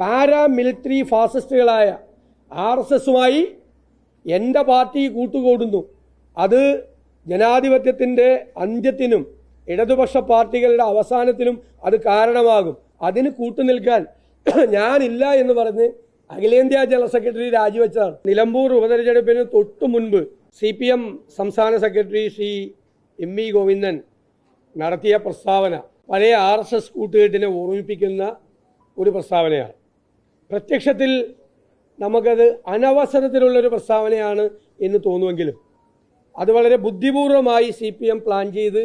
Paramilitary ഫാസിസ്റ്റുകളായ R S എസുമായി എന്റെ പാർട്ടി കൂട്ടുകൂടുന്നു. അത് ജനാധിപത്യത്തിന്റെ അന്ത്യത്തിനും ഇടതുപക്ഷ പാർട്ടികളുടെ അവസാനത്തിനും അത് കാരണമാകും. അതിന് കൂട്ടുനിൽക്കാൻ ഞാനില്ല എന്ന് പറഞ്ഞ് അഖിലേന്ത്യാ ജനറൽ സെക്രട്ടറി രാജിവെച്ചതാണ്. നിലമ്പൂർ ഉപതെരഞ്ഞെടുപ്പിന് തൊട്ടു മുൻപ് സി പി എം സംസ്ഥാന secretary Shri M V Govindan നടത്തിയ പ്രസ്താവന പഴയ ആർ എസ് എസ് കൂട്ടുകെട്ടിനെ ഓർമ്മിപ്പിക്കുന്ന ഒരു പ്രസ്താവനയാണ്. പ്രത്യക്ഷത്തിൽ നമുക്കത് അനവസരത്തിലുള്ളൊരു പ്രസ്താവനയാണ് എന്ന് തോന്നുമെങ്കിലും അത് വളരെ ബുദ്ധിപൂർവമായി സി പി എം പ്ലാൻ ചെയ്ത്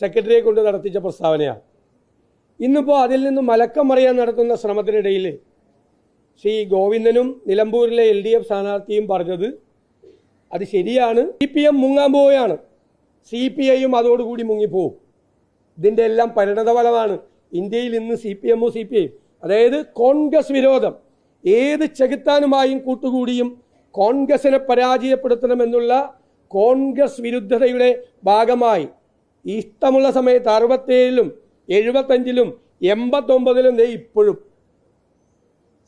സെക്രട്ടറിയെ കൊണ്ട് നടത്തിച്ച പ്രസ്താവനയാണ്. ഇന്നിപ്പോൾ അതിൽ നിന്ന് മലക്കം മറിയാൻ നടത്തുന്ന ശ്രമത്തിനിടയിൽ ശ്രീ ഗോവിന്ദനും നിലമ്പൂരിലെ എൽ ഡി എഫ് സ്ഥാനാർത്ഥിയും പറഞ്ഞത് അത് ശരിയാണ്. സി പി എം മുങ്ങാൻ പോവുകയാണ്. സി പി ഐയും അതോടുകൂടി മുങ്ങിപ്പോവും. ഇതിന്റെ എല്ലാം പരിണതഫലമാണ്. ഇന്ത്യയിൽ ഇന്ന് സി പി എമ്മോ സി പി ഐയും അതായത് കോൺഗ്രസ് വിരോധം. ഏത് ചെകുത്താനുമായും കൂട്ടുകൂടിയും കോൺഗ്രസിനെ പരാജയപ്പെടുത്തണമെന്നുള്ള കോൺഗ്രസ് വിരുദ്ധതയുടെ ഭാഗമായി. ഇഷ്ടമുള്ള സമയത്ത് അറുപത്തേഴിലും എഴുപത്തഞ്ചിലും എൺപത്തൊമ്പതിലും ദേ ഇപ്പോഴും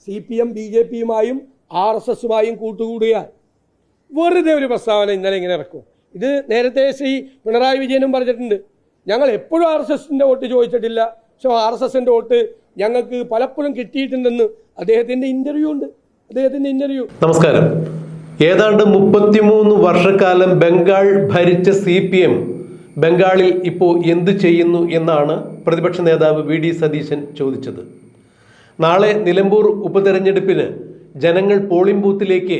C P M B J പിയുമായും R S എസുമായും കൂട്ടുകൂടിയാൽ വെറുതെ ഒരു പ്രസ്താവന ഇന്നലെ ഇങ്ങനെ ഇറക്കും. ഇത് നേരത്തെ ശ്രീ പിണറായി വിജയനും പറഞ്ഞിട്ടുണ്ട്. ഞങ്ങൾ എപ്പോഴും ആർ എസ് എസിന്റെ വോട്ട് ചോദിച്ചിട്ടില്ല. പക്ഷെ ആർ എസ് എസിന്റെ വോട്ട് ഞങ്ങൾക്ക് പലപ്പോഴും കിട്ടിയിട്ടുണ്ടെന്ന് അദ്ദേഹത്തിന്റെ ഇന്റർവ്യൂ ഉണ്ട്. അദ്ദേഹത്തിന്റെ ഇന്റർവ്യൂ നമസ്കാരം. ഏതാണ്ട് മുപ്പത്തിമൂന്ന് വർഷക്കാലം ബംഗാൾ ഭരിച്ച സി പി എം ബംഗാളിൽ ഇപ്പോൾ എന്ത് ചെയ്യുന്നു എന്നാണ് പ്രതിപക്ഷ നേതാവ് വി ഡി സതീശൻ ചോദിച്ചത്. നാളെ നിലമ്പൂർ ഉപതെരഞ്ഞെടുപ്പിന് ജനങ്ങൾ പോളിംഗ് ബൂത്തിലേക്ക്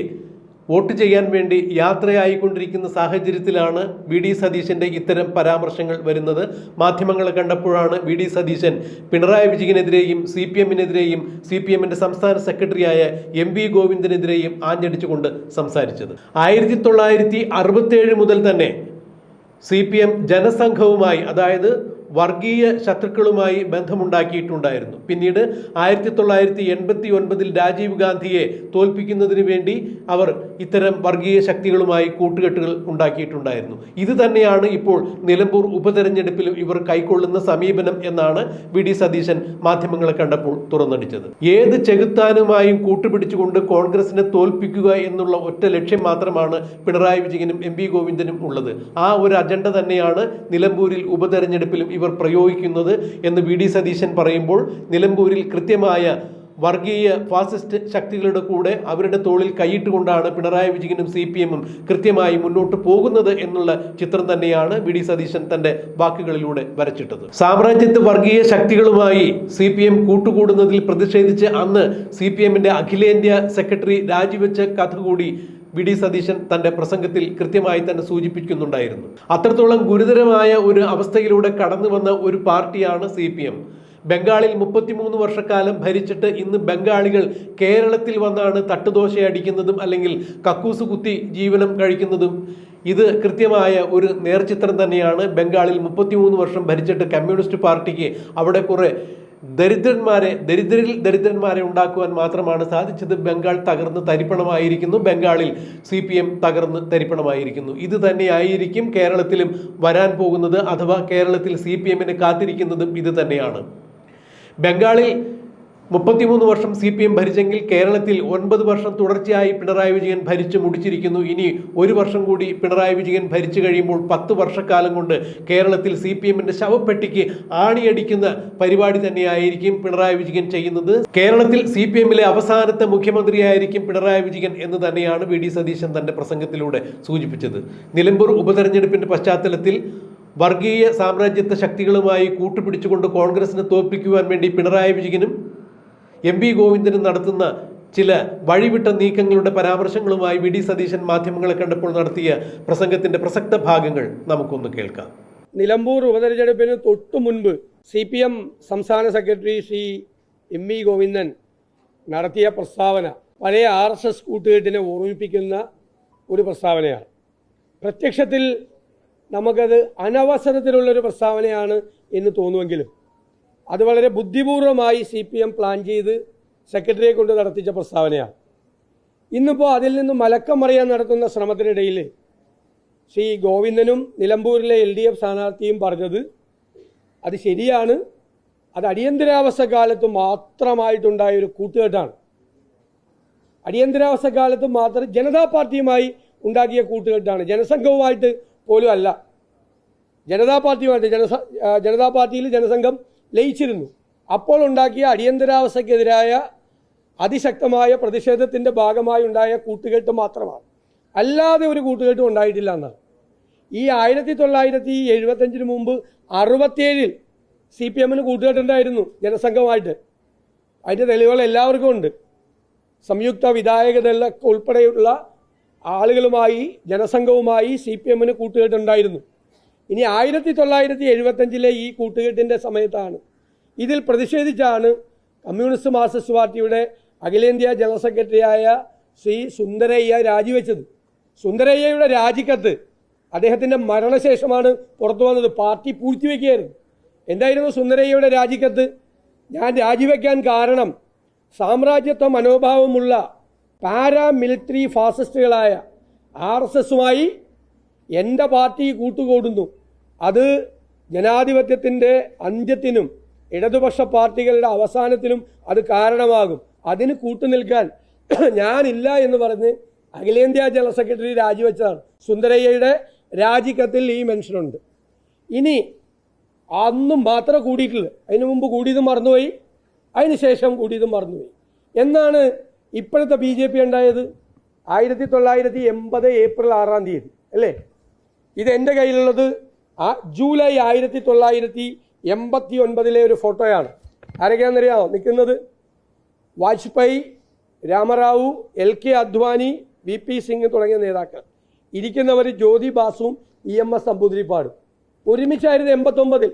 വോട്ട് ചെയ്യാൻ വേണ്ടി യാത്രയായിക്കൊണ്ടിരിക്കുന്ന സാഹചര്യത്തിലാണ് വി ഡി സതീശന്റെ ഇത്തരം പരാമർശങ്ങൾ വരുന്നത്. മാധ്യമങ്ങളെ കണ്ടപ്പോഴാണ് വി ഡി സതീശൻ പിണറായി വിജയനെതിരെയും സി പി എമ്മിനെതിരെയും സി പി എമ്മിന്റെ സംസ്ഥാന സെക്രട്ടറിയായ എം വി ഗോവിന്ദനെതിരെയും ആഞ്ഞടിച്ചുകൊണ്ട് സംസാരിച്ചത്. ആയിരത്തി തൊള്ളായിരത്തി അറുപത്തേഴ് മുതൽ തന്നെ സി പി എം ജനസംഘവുമായി അതായത് വർഗീയ ശത്രുക്കളുമായി ബന്ധമുണ്ടാക്കിയിട്ടുണ്ടായിരുന്നു. പിന്നീട് ആയിരത്തി തൊള്ളായിരത്തി എൺപത്തി ഒൻപതിൽ രാജീവ് ഗാന്ധിയെ തോൽപ്പിക്കുന്നതിന് വേണ്ടി അവർ ഇത്തരം വർഗീയ ശക്തികളുമായി കൂട്ടുകെട്ടുകൾ ഉണ്ടാക്കിയിട്ടുണ്ടായിരുന്നു. ഇത് തന്നെയാണ് ഇപ്പോൾ നിലമ്പൂർ ഉപതെരഞ്ഞെടുപ്പിൽ ഇവർ കൈക്കൊള്ളുന്ന സമീപനം എന്നാണ് വി ഡി സതീശൻ മാധ്യമങ്ങളെ കണ്ടപ്പോൾ തുറന്നടിച്ചത്. ഏത് ചെകുത്താനുമായും കൂട്ടുപിടിച്ചുകൊണ്ട് കോൺഗ്രസിനെ തോൽപ്പിക്കുക എന്നുള്ള ഒറ്റ ലക്ഷ്യം മാത്രമാണ് പിണറായി വിജയനും എം ഗോവിന്ദനും ഉള്ളത്. ആ ഒരു അജണ്ട തന്നെയാണ് നിലമ്പൂരിൽ ഉപതെരഞ്ഞെടുപ്പിലും ഇവർ പ്രയോഗിക്കുന്നത് എന്ന് വി ഡി സതീശൻ പറയുമ്പോൾ നിലമ്പൂരിൽ കൃത്യമായ വർഗീയ ഫാസിസ്റ്റ് ശക്തികളുടെ കൂടെ അവരുടെ തോളിൽ കൈയിട്ടുകൊണ്ടാണ് പിണറായി വിജയനും സി പി എമ്മും കൃത്യമായി മുന്നോട്ട് പോകുന്നത് എന്നുള്ള ചിത്രം തന്നെയാണ് വി ഡി സതീശൻ തന്റെ വാക്കുകളിലൂടെ വരച്ചിട്ടത്. സാമ്രാജ്യത്ത് വർഗീയ ശക്തികളുമായി സി പി എം കൂട്ടുകൂടുന്നതിൽ പ്രതിഷേധിച്ച് അന്ന് സി പി എമ്മിന്റെ അഖിലേന്ത്യാ സെക്രട്ടറി രാജിവെച്ച കഥ കൂടി വി ഡി സതീശൻ തന്റെ പ്രസംഗത്തിൽ കൃത്യമായി തന്നെ സൂചിപ്പിക്കുന്നുണ്ടായിരുന്നു. അത്രത്തോളം ഗുരുതരമായ ഒരു അവസ്ഥയിലൂടെ കടന്നു വന്ന ഒരു പാർട്ടിയാണ് സി പി എം. ബംഗാളിൽ മുപ്പത്തിമൂന്ന് വർഷക്കാലം ഭരിച്ചിട്ട് ഇന്ന് ബംഗാളികൾ കേരളത്തിൽ വന്നാണ് തട്ടുദോശ അടിക്കുന്നതും അല്ലെങ്കിൽ കക്കൂസ് കുത്തി ജീവനം കഴിക്കുന്നതും. ഇത് കൃത്യമായ ഒരു നേർചിത്രം തന്നെയാണ്. ബംഗാളിൽ മുപ്പത്തിമൂന്ന് വർഷം ഭരിച്ചിട്ട് കമ്മ്യൂണിസ്റ്റ് പാർട്ടിക്ക് അവിടെ കുറെ ദരിദ്രന്മാരെ ദരിദ്രരിൽ ദരിദ്രന്മാരെ ഉണ്ടാക്കുവാൻ മാത്രമാണ് സാധിച്ചത്. ബംഗാൾ തകർന്ന് തരിപ്പണമായിരിക്കുന്നു. ബംഗാളിൽ സി പി എം തകർന്ന് തരിപ്പണമായിരിക്കുന്നു. ഇത് തന്നെയായിരിക്കും കേരളത്തിലും വരാൻ പോകുന്നത് അഥവാ കേരളത്തിൽ സി പി എമ്മിന് കാത്തിരിക്കുന്നതും ഇത് തന്നെയാണ്. ബംഗാളിൽ മുപ്പത്തിമൂന്ന് വർഷം സി പി എം ഭരിച്ചെങ്കിൽ കേരളത്തിൽ ഒൻപത് വർഷം തുടർച്ചയായി പിണറായി വിജയൻ ഭരിച്ചു മുടിച്ചിരിക്കുന്നു. ഇനി ഒരു വർഷം കൂടി പിണറായി വിജയൻ ഭരിച്ചു കഴിയുമ്പോൾ പത്ത് വർഷക്കാലം കൊണ്ട് കേരളത്തിൽ സി പി എമ്മിന്റെ ശവപ്പെട്ടിക്ക് ആണിയടിക്കുന്ന പരിപാടി തന്നെയായിരിക്കും പിണറായി വിജയൻ ചെയ്യുന്നത്. കേരളത്തിൽ സി പി എമ്മിലെ അവസാനത്തെ മുഖ്യമന്ത്രിയായിരിക്കും പിണറായി വിജയൻ എന്ന് തന്നെയാണ് വി ഡി സതീശൻ തന്റെ പ്രസംഗത്തിലൂടെ സൂചിപ്പിച്ചത്. നിലമ്പൂർ ഉപതെരഞ്ഞെടുപ്പിന്റെ പശ്ചാത്തലത്തിൽ വർഗീയ സാമ്രാജ്യത്വ ശക്തികളുമായി കൂട്ടുപിടിച്ചുകൊണ്ട് കോൺഗ്രസിനെ തോൽപ്പിക്കുവാൻ വേണ്ടി പിണറായി വിജയനും എം വി ഗോവിന്ദനും നടത്തുന്ന ചില വഴിവിട്ട നീക്കങ്ങളുടെ പരാമർശങ്ങളുമായി വി ഡി സതീശൻ മാധ്യമങ്ങളെ കണ്ടപ്പോൾ നടത്തിയ പ്രസംഗത്തിന്റെ പ്രസക്ത ഭാഗങ്ങൾ നമുക്കൊന്ന് കേൾക്കാം. നിലമ്പൂർ ഉപതെരഞ്ഞെടുപ്പിന് തൊട്ടു മുൻപ് സി പി എം സംസ്ഥാന secretary Shri M V Govindan നടത്തിയ പ്രസ്താവന പഴയ ആർ എസ് എസ് കൂട്ടുകെട്ടിനെ ഓർമ്മിപ്പിക്കുന്ന ഒരു പ്രസ്താവനയാണ്. പ്രത്യക്ഷത്തിൽ നമുക്കത് അനവസരത്തിലുള്ളൊരു പ്രസ്താവനയാണ് എന്ന് തോന്നുമെങ്കിലും അത് വളരെ ബുദ്ധിപൂർവമായി സി പി എം പ്ലാൻ ചെയ്ത് സെക്രട്ടറിയെ കൊണ്ട് നടത്തിച്ച പ്രസ്താവനയാണ്. ഇന്നിപ്പോൾ അതിൽ നിന്ന് മലക്കം മറിയാൻ നടത്തുന്ന ശ്രമത്തിനിടയിൽ ശ്രീ ഗോവിന്ദനും നിലമ്പൂരിലെ എൽ ഡി എഫ് സ്ഥാനാർത്ഥിയും പറഞ്ഞത് അത് ശരിയാണ് അത് അടിയന്തരാവസ്ഥ കാലത്ത് മാത്രമായിട്ടുണ്ടായ ഒരു കൂട്ടുകെട്ടാണ്. അടിയന്തരാവസ്ഥ കാലത്ത് മാത്രം ജനതാ പാർട്ടിയുമായി ഉണ്ടാക്കിയ കൂട്ടുകെട്ടാണ്. ജനസംഘവുമായിട്ട് പോലും അല്ല. ജനതാ പാർട്ടിയുമായിട്ട് ജനസ ജനതാ പാർട്ടിയിൽ ജനസംഘം ലയിച്ചിരുന്നു. അപ്പോൾ ഉണ്ടാക്കിയ അടിയന്തരാവസ്ഥക്കെതിരായ അതിശക്തമായ പ്രതിഷേധത്തിന്റെ ഭാഗമായി ഉണ്ടായ കൂട്ടുകെട്ട് മാത്രമാണ്. അല്ലാതെ ഒരു കൂട്ടുകെട്ടും ഉണ്ടായിട്ടില്ല എന്നാണ്. ഈ ആയിരത്തി തൊള്ളായിരത്തി എഴുപത്തഞ്ചിന് മുമ്പ് അറുപത്തിയേഴിൽ സി പി എമ്മിന് കൂട്ടുകെട്ടുണ്ടായിരുന്നു ജനസംഘമായിട്ട്. അതിന്റെ തെളിവുകൾ എല്ലാവർക്കും ഉണ്ട്. സംയുക്ത വിധായകദള ഉൾപ്പെടെയുള്ള ആളുകളുമായി ജനസംഘവുമായി സി പി എമ്മിന് കൂട്ടുകെട്ടുണ്ടായിരുന്നു ഇനി ആയിരത്തി തൊള്ളായിരത്തി എഴുപത്തഞ്ചിലെ ഈ കൂട്ടുകെട്ടിന്റെ സമയത്താണ്. ഇതിൽ പ്രതിഷേധിച്ചാണ് കമ്മ്യൂണിസ്റ്റ് മാർക്സിസ്റ്റ് പാർട്ടിയുടെ അഖിലേന്ത്യാ ജനറൽ സെക്രട്ടറിയായ ശ്രീ സുന്ദരയ്യ രാജിവെച്ചത്. സുന്ദരയ്യയുടെ രാജിക്കത്ത് അദ്ദേഹത്തിന്റെ മരണശേഷമാണ് പുറത്തു വന്നത്. പാർട്ടി പൂഴ്ത്തിവെക്കുകയായിരുന്നു. എന്തായിരുന്നു സുന്ദരയ്യയുടെ രാജിക്കത്ത്? ഞാൻ രാജിവെക്കാൻ കാരണം സാമ്രാജ്യത്വ മനോഭാവമുള്ള പാരാമിലിറ്ററി ഫാസിസ്റ്റുകളായ ആർ എസ് എസുമായി എന്റെ പാർട്ടി കൂട്ടുകൂടുന്നു. അത് ജനാധിപത്യത്തിന്റെ അന്ത്യത്തിനും ഇടതുപക്ഷ പാർട്ടികളുടെ അവസാനത്തിനും അത് കാരണമാകും. അതിന് കൂട്ടുനിൽക്കാൻ ഞാനില്ല എന്ന് പറഞ്ഞ് അഖിലേന്ത്യാ ജനറൽ സെക്രട്ടറി രാജിവെച്ചതാണ്. സുന്ദരയ്യയുടെ രാജിക്കത്തിൽ ഈ മെൻഷനുണ്ട്. ഇനി അന്നും മാത്രം കൂടിയിട്ടുള്ളൂ അതിനു മുമ്പ് കൂടിയതും മറന്നുപോയി. അതിനുശേഷം കൂടിയതും മറന്നുപോയി. എന്നാണ് ഇപ്പോഴത്തെ ബി ജെ പി ഉണ്ടായത്? ആയിരത്തി തൊള്ളായിരത്തി എൺപത് ഏപ്രിൽ ആറാം തീയതി അല്ലേ? ഇത് എന്റെ കയ്യിലുള്ളത് ആ ജൂലൈ ആയിരത്തി തൊള്ളായിരത്തി എൺപത്തി ഒൻപതിലെ ഒരു ഫോട്ടോയാണ്. ആരൊക്കെയാണെന്നറിയാമോ? നിൽക്കുന്നത് Vajpayee Rama Rao L K Advani V P Singh തുടങ്ങിയ നേതാക്കൾ. ഇരിക്കുന്നവർ ജ്യോതി ബാസുവും ഇ എം എസ് നമ്പൂതിരിപ്പാടും ഒരുമിച്ചായിരുന്നു എൺപത്തൊമ്പതിൽ.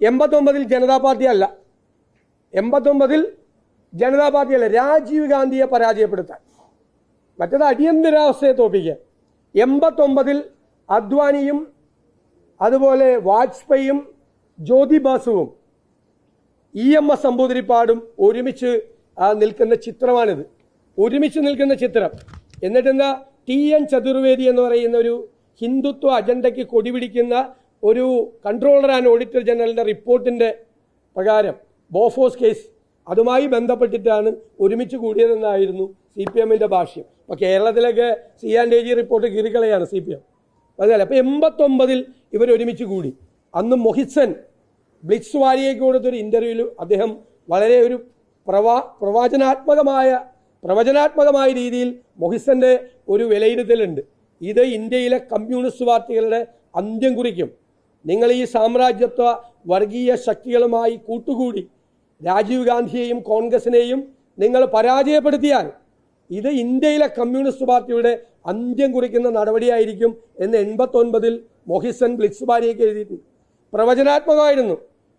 എൺപത്തൊമ്പതിൽ ജനതാ പാർട്ടി അല്ല. എൺപത്തൊമ്പതിൽ ജനതാ പാർട്ടി അല്ല. രാജീവ് ഗാന്ധിയെ പരാജയപ്പെടുത്താൻ. മറ്റത് അടിയന്തരാവസ്ഥയെ തോപ്പിക്കുക എൺപത്തൊമ്പതിൽ അദ്വാനിയും അതുപോലെ വാജ്പേയും ജ്യോതി ബാസുവും ഇ എം എസ് നമ്പൂതിരിപ്പാടും ഒരുമിച്ച് നിൽക്കുന്ന ചിത്രമാണിത്. ഒരുമിച്ച് നിൽക്കുന്ന ചിത്രം. എന്നിട്ടെന്താ? ടി എൻ ചതുർവേദി എന്ന് പറയുന്ന ഒരു ഹിന്ദുത്വ അജണ്ടയ്ക്ക് കൊടിപിടിക്കുന്ന ഒരു കൺട്രോളർ ആൻഡ് ഓഡിറ്റർ ജനറലിന്റെ റിപ്പോർട്ടിന്റെ പ്രകാരം ബോഫോസ് കേസ് അതുമായി ബന്ധപ്പെട്ടിട്ടാണ് ഒരുമിച്ച് കൂടിയതെന്നായിരുന്നു സി പി എമ്മിന്റെ ഭാഷ്യം. അപ്പോൾ കേരളത്തിലൊക്കെ C and A G report കീറിക്കളയാണ് C P M. അതല്ല അപ്പോൾ എൺപത്തൊമ്പതിൽ ഇവർ ഒരുമിച്ച് കൂടി. അന്ന് മൊഹിസൻ ബ്ലിറ്റ്സ് വാരിയയ്ക്ക് കൊടുത്തൊരു ഇന്റർവ്യൂവിൽ അദ്ദേഹം വളരെ ഒരു പ്രവാ പ്രവചനാത്മകമായ പ്രവചനാത്മകമായ രീതിയിൽ മൊഹിസന്റെ ഒരു വിലയിരുത്തലുണ്ട്. ഇത് ഇന്ത്യയിലെ കമ്മ്യൂണിസ്റ്റ് പാർട്ടികളുടെ അന്ത്യം കുറിക്കും. നിങ്ങൾ ഈ സാമ്രാജ്യത്വ വർഗീയ ശക്തികളുമായി കൂട്ടുകൂടി രാജീവ് ഗാന്ധിയെയും കോൺഗ്രസിനെയും നിങ്ങൾ പരാജയപ്പെടുത്തിയാൽ ഇത് ഇന്ത്യയിലെ കമ്മ്യൂണിസ്റ്റ് പാർട്ടിയുടെ അന്ത്യം കുറിക്കുന്ന നടപടിയായിരിക്കും എന്ന് എൺപത്തൊൻപതിൽ മൊഹിസൻ ബ്ലിക്സ് ബാരിയൊക്കെ എഴുതിയിട്ടുണ്ട്. പ്രവചനാത്മകമായിരുന്നു.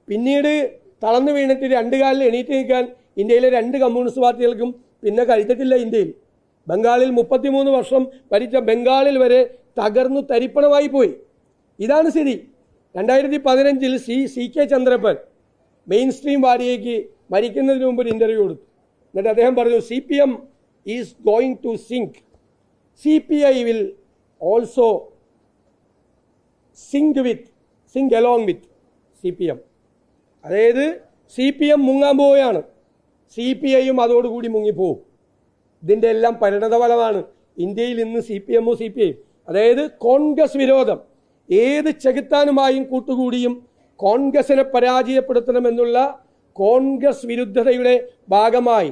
പിന്നീട് തളർന്നു വീണിട്ട് രണ്ട് കാലിൽ എണീറ്റ് നിൽക്കാൻ ഇന്ത്യയിലെ രണ്ട് കമ്മ്യൂണിസ്റ്റ് പാർട്ടികൾക്കും പിന്നെ കഴിഞ്ഞിട്ടില്ല ഇന്ത്യയിൽ. ബംഗാളിൽ മുപ്പത്തിമൂന്ന് വർഷം ഭരിച്ച ബംഗാളിൽ വരെ തകർന്നു തരിപ്പണമായി പോയി. ഇതാണ് സ്ഥിതി. രണ്ടായിരത്തി പതിനഞ്ചിൽ C C K Chandrappan mainstream വാരിയേക്ക് മരിക്കുന്നതിന് മുമ്പ് ഒരു ഇന്റർവ്യൂ കൊടുത്തു. എന്നിട്ട് അദ്ദേഹം പറഞ്ഞു C P M is going to sink. CPI will also sink with sink along with C P M അതായത് സി പി എം മുങ്ങാൻ പോവുകയാണ്. സി പി ഐയും അതോടുകൂടി മുങ്ങിപ്പോവും. ഇതിന്റെ എല്ലാം പരിണതഫലമാണ് ഇന്ത്യയിൽ ഇന്ന് സി പി എമ്മോ സി പി ഐയും അതായത് കോൺഗ്രസ് വിരോധം. ഏത് ചെകുത്താനുമായും കൂട്ടുകൂടിയും കോൺഗ്രസിനെ പരാജയപ്പെടുത്തണമെന്നുള്ള കോൺഗ്രസ് വിരുദ്ധതയുടെ ഭാഗമായി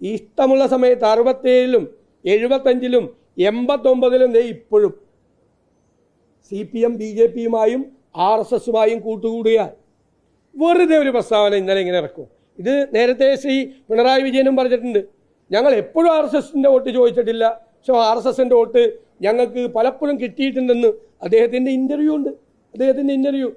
ഇഷ്ടമുള്ള സമയത്ത് അറുപത്തേഴിലും എഴുപത്തഞ്ചിലും എൺപത്തൊമ്പതിലും ദേ ഇപ്പോഴും C P M B J പിയുമായും R S എസുമായും കൂട്ടുകൂടിയാൽ വെറുതെ ഒരു പ്രസ്താവന ഇന്നലെ ഇങ്ങനെ ഇറക്കും. ഇത് നേരത്തെ ശ്രീ പിണറായി വിജയനും പറഞ്ഞിട്ടുണ്ട്. ഞങ്ങൾ എപ്പോഴും ആർ എസ് എസിന്റെ വോട്ട് ചോദിച്ചിട്ടില്ല. പക്ഷെ ആർ എസ് എസിന്റെ വോട്ട് ഞങ്ങൾക്ക് പലപ്പോഴും കിട്ടിയിട്ടുണ്ടെന്ന് അദ്ദേഹത്തിന്റെ ഇന്റർവ്യൂ ഉണ്ട്. അദ്ദേഹത്തിന്റെ ഇന്റർവ്യൂ